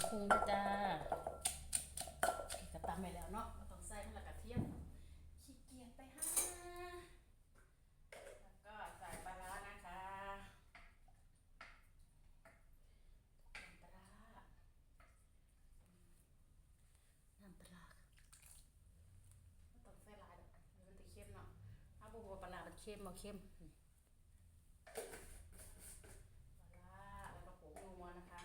ำพุงนะจ้าก็ตำไปแล้วเนาะต้องใส่ทั้งละกระเทียมขี้เกียจไปหาแล้วก็ใส่ปลาร้านะคะน้ำปลาน้ำปลาร้าต้องใส่ลายดอกมันจะเค็มเนาะถ้าบ่ว่าปลาร้ามันเค็มบ่เค็มมปลาร้าแล้วก็ผงนัวนะคะ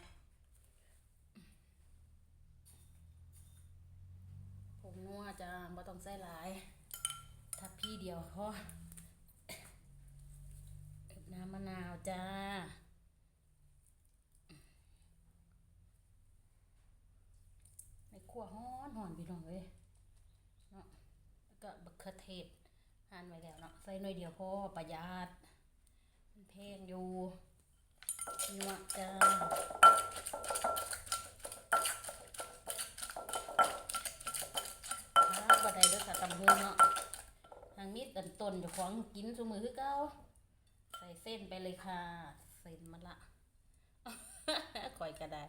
ผงนัวจ้า บ่ต้องใส่หลายถ้าพี่เดียวพอน้ำมะนาวจ้าในขั่วฮ้อนหอนพี่น้องเลยเนาะแล้วก็บักเขือเทศหั่นไว้แล้วเนาะใส่หน่อยเดียวพอประหยัดมันแพงอยู่นัวจ้า ครับบ่ได้เด้อค่ะตำหูเนาะทางมีดอั นต้นอยู่ของกินซุมือคือเก่าใส่เส้นไปเลยค่ะ เส้นมะละข่อยก็ได้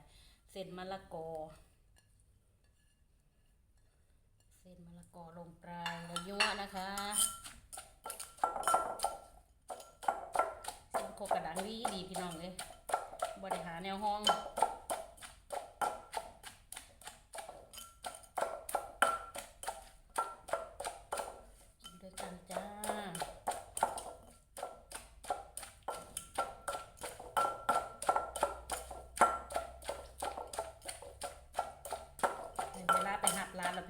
เส้นมะละกอ เส้นมะละกอลงไปแล้วยั่วนะคะเส้นโคกระดังดีดีพี่น้องเลยบ่ได้หารแนวห้อง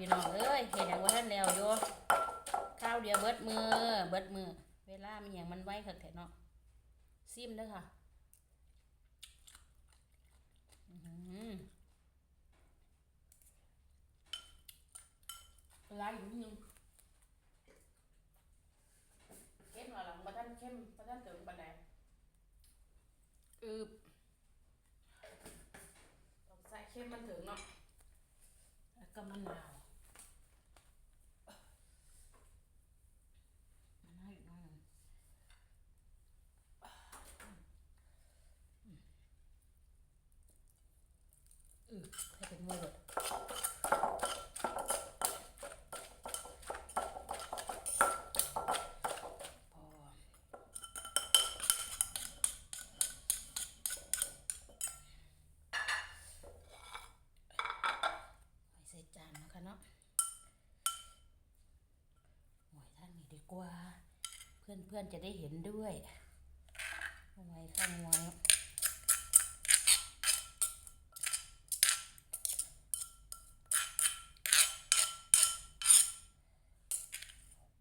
พี่น้องเอ้ยเห็นอย่างว่าท่านแล้วโยข้าวเดียวเบิดมือ เบิดมือ เวลามันอย่างมันไวค่ะแถเนาะซิมเด้อค่ะอื้อหือปลาร้าอยู่นิดนึงเข้มเหรอหลังมาท่านเข้มมาท่านถึงปันไหนอืบต้องใส่เข้มมันถึงเนาะแล้วก็มะนาวมะนาวอีกหน่อยหนึ่งอือให้เป็นมือเลยพอ ไว้ใส่ จานนะคะเนาะหวยท่านนี้ดีกว่า เพื่อนเพื่อนๆจะได้เห็นด้วยเอาไว้ข้างไว้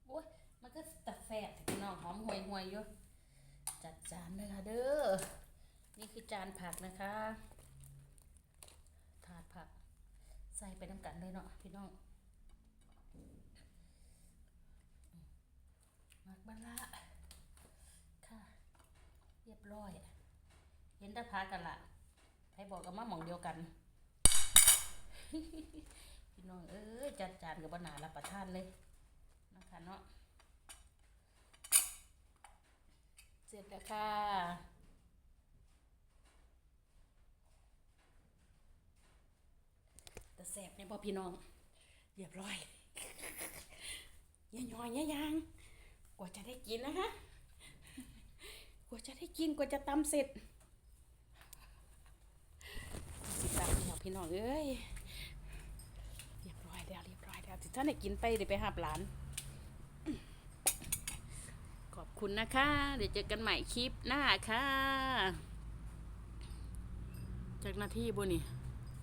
โอ้ยมันก็ตัดแสบพี่น้องหอมห่วยห่วยอยู่จัดจานเลยค่ะเด้อนี่คือจานผักนะคะ ถาดผัก ใส่ไปน้ำกันเลยเนาะพี่น้องมักบะละค่ะ เรียบร้อย เห็นได้พากันละให้บอกกันมาหมองเดียวกัน พี่น้องเอ้ยจัดจานกับบหนารับประทานเลยนะคะเนาะเสร็จแล้วค่ะ แต่แสบเนี่ยพอพี่น้องเรียบร้อยยังยอยยังยังกว่าจะได้กินนะคะกว่าจะได้กินกว่าจะตำเสร็จสิตำเนี่ยพี่น้องเอ้ยเรียบร้อยแล้วเรียบร้อยแล้วถ้าได้กินไปเดี๋ยวไปหาหลาน ขอบคุณนะคะ เดี๋ยวเจอกันใหม่คลิปหน้าค่ะจากหน้าที่บุนี่